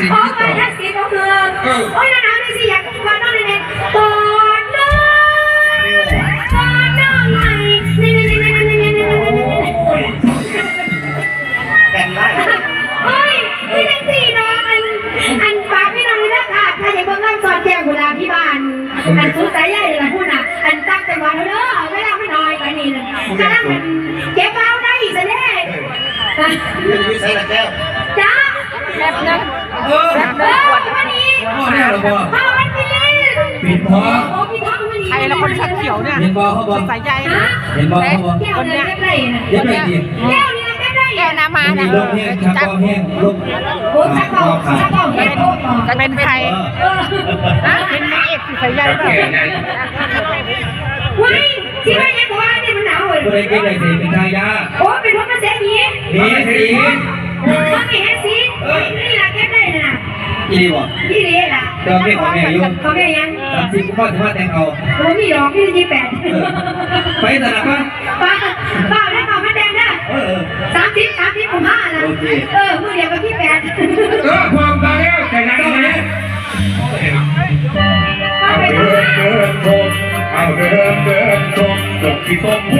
ษิณขอมาทักสิณก็คือโอ้ยนะนะไม่สิอยากมาต้องนเน็ตกอดน้องกอดน้หนนในในนในในแต่ไล่โอ้ยนี่เป็นสี่น้องอันอันฝากพี่น้องด้วยค่ะถ้าอยากเบิ่ร่างอนแก้วกุหลาบที่บ้านอันสุดสายใหญ่เลยนะพูดน่ะอันตั้งแต่วันเด้อไม่ได้นอยไปนี่นะกำลังเก็บเอาได้อีกซะแน่จ้าแบบนั้น เออเออวันนี้พ่อแน่หรอพ่อพ่อวันนี้ปิดพ่อโอ้พี่ท้องวันนี้ใครละคนชักเขียวเนี่ยเห็นบอเขาบอสายใจฮะเห็นบอเขาบอแก้วเนี่ยแก้วไหนนะเย็บไปดีแก้วนี่นะแก้วไหนแกน้ำมานะลมแห้งชักคอแห้งลมโอ้ชักเก่าชักเก่าเฮ็ดโอ้ก่อนจะเป็นใครเป็นนางเอกสายใจเปล่าเว้ยที่ว่ายังว่าเนี่ยมันหนาวเลยตัวเล็กๆเลยสิเป็นทายาโอ้เป็นพวกกระแสนี้มีสีเออไม่เห็นสินี่ล่ะแก้ได้นะ อีดีบ่พี่เลี้ยล่ะเขาแม่ยังสามสิบพ่อจะมาแต่งเอาโอ้พี่ดอกพี่ยี่แปดไปสนามบ้านป้าป้าได้ข่าวมาแดงนะเออ สามสิบสามสิบผมห้านะเออมือเดียวกับพี่แปดเออความตายแล้วแต่ยังไงป้าเอาไปเดิทำงานนเดินชมเอาเดินเดินชมจบที่ต้นพู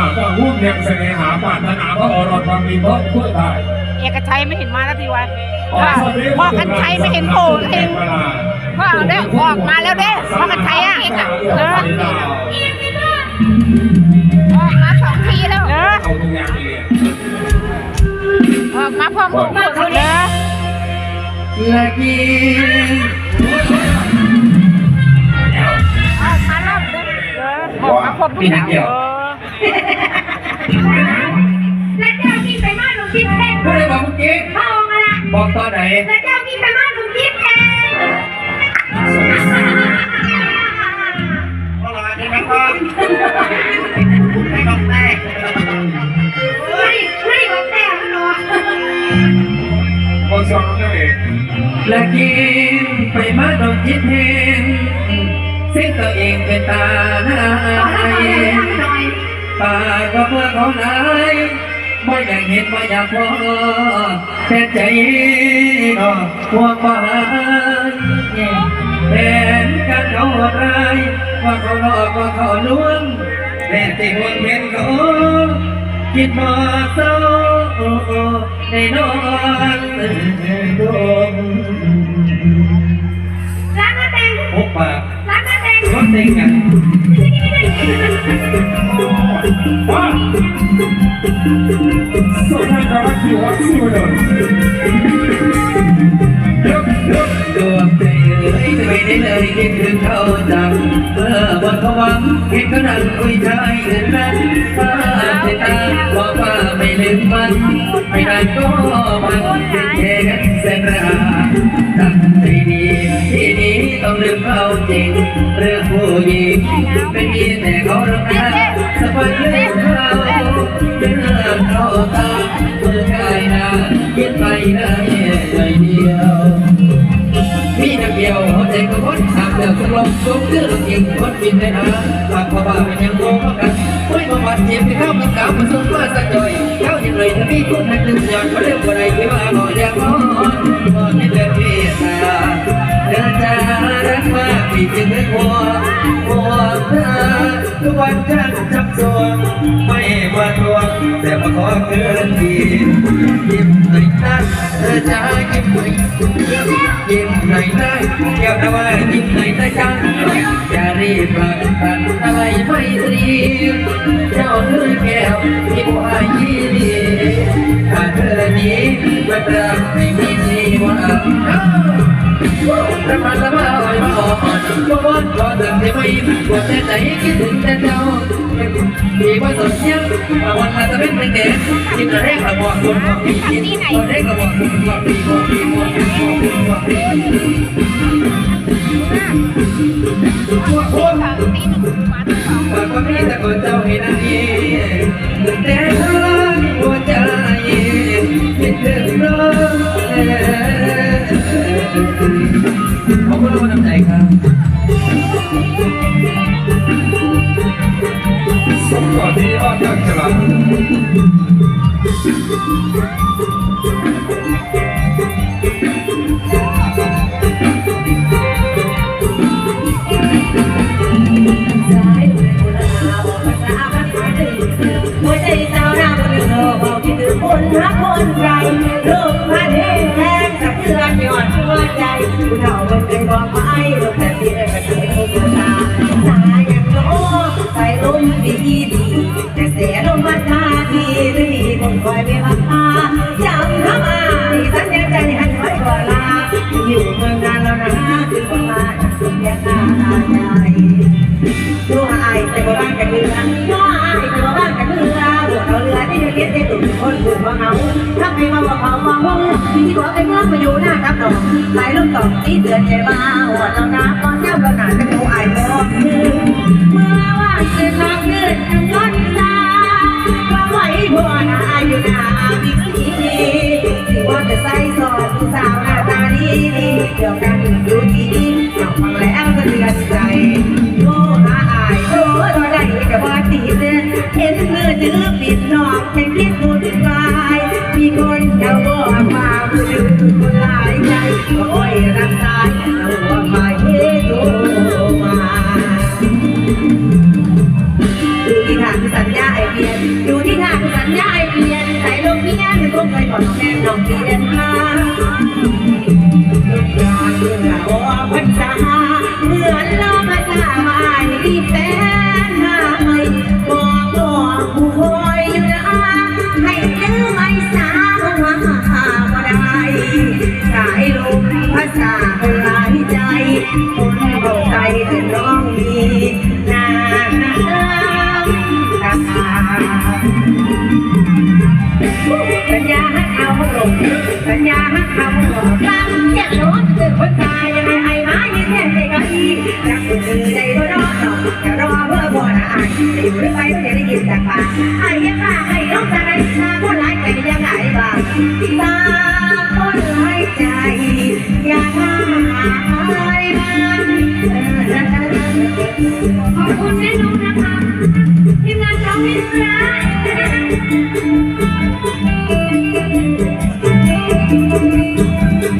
ก้วหน้ามาก็หุ้นยังเสน่หาปรารถนาพระอรความดีเพราะช่วยได้เอกชัยไม่เห็นมาแล้วทีวะพ่อกันชัยไม่เห็นโผล่เองพ่อเอาเด้อออกมาแล้วเด้อพ่อกันชัยอะเออออกมาสองทีแล้วเออเอาทุกอย่างเลยออกมาพร้อมกันหมดเลยละกีออกมารอบเด้อเออออกมาครบทุกอย่างเออ แล้วเจ้ากินไปมากหนูคิดแทนผู้ใดบอกเมื่อกี้พ่อมาละบอกตอนไหนแล้วเจ้ากินไปมากหนูคิดแทนพ่อรอใช่ไหมพ่อไม่ต้องแต่ไม่ไม่บอกแต่มันหรอกพอสองนั่นเองละกินไปมาดอกจิตเห็นเส้นตัวเองเป็นตาหน้า ปากก็เพื่อเขาไหนไม่อยากเห็นไม่อยากพอแต่ใจนอห่วงบ้านแผนการเขาโหดร้ายว่าเขาหลอกว่าเขาลวงแต่ที่ห่วงเห็นเขาคิดมาเศร้าในนอนดมร้านมาแต่งพบปากร้านมาแต่งรถเต็งกัน สุดท้ายก็รักที่วัดสู้เลยเดี๋ยวเดี๋ยวดวงใจเอ้ยไม่ได้เลยคิดถึงเขาจังเมื่อบนเขาวังเห็นเขานั่งคุยชายอื่นนั้นฟ้าเสตาบอกว่าไม่ลืมมัน ไม่ได้ก็มันเป็นแค่กันแสนราตั้งใจดีที่นี้ต้องลืมเขาจริงเรื่องผู้หญิงเป็นเพียงแต่เขา ลมสูงขึ้นอีกคนบินได้นะหากพอบ้าเป็นยังโง่กันไม่มาบาดเจ็บที่เข้ากับกาวมาสุดว่าสักหน่อยเข้าอย่างไรถ้าพี่คนหักหนึ่งหยอดเขาเรียกว่าไรที่ว่าหล่อยอย่างน้อยนอนในเดือดเพียตาเดินจารักมา กพี่จึงไม่กลัวกลัวเธอทุกวันฉันจับตัวไม่ว่าตัวแต่มาขอเกินทียิ้มหน่อยนะเธอจะยิ้มหน่อยยิ้มหน่อยได้เกี่ยวกับว่ายิ้มหน่อยได้จังอย่ารีบรักกันอะไรไม่ตรีเจ้าเธอแก้วที่ผู้อายี่ดีถ้าเธอนี้มันรักไม่มีชีวะระมัดระวังไว้มาอ่อนก็วันก็เดินที่ไม่ปวดแต่ใจคิดถึงแต่เจ้าที่ว่าสดยังวันมาจะเป็นเป็นเด็กกินอะไรก็บอกคนบอกพี่กินอะไรก็บอกคนบอกพี่บอกพี่บอกพี่บอกพี่บอกพี่สามตีหนึ่งมาสองว่าก็มีแต่คนเจ้าให้นาทีแต่พลัง สมบัติอาจารย์ฉลาด ดี หลายลูกตอมที่เดือนใจว่าหัวเราหน้าก้อนเจ้าเราหนาเป็นหนูไอ้บอมือเมื่อว่าเกิดทางเกิดทางก้อนตาว่าไหวหัวหน้าอยู่นาดีดีดีว่าจะใส่ซอสผู้สาวหน้าตาดีเดียวกันดูดี ดูที่ทางสัญญาไอเพียนใส่ลงเงี้ยคือพวกเคยก่อนน้องแก่มน้องเพีย สาหายใจ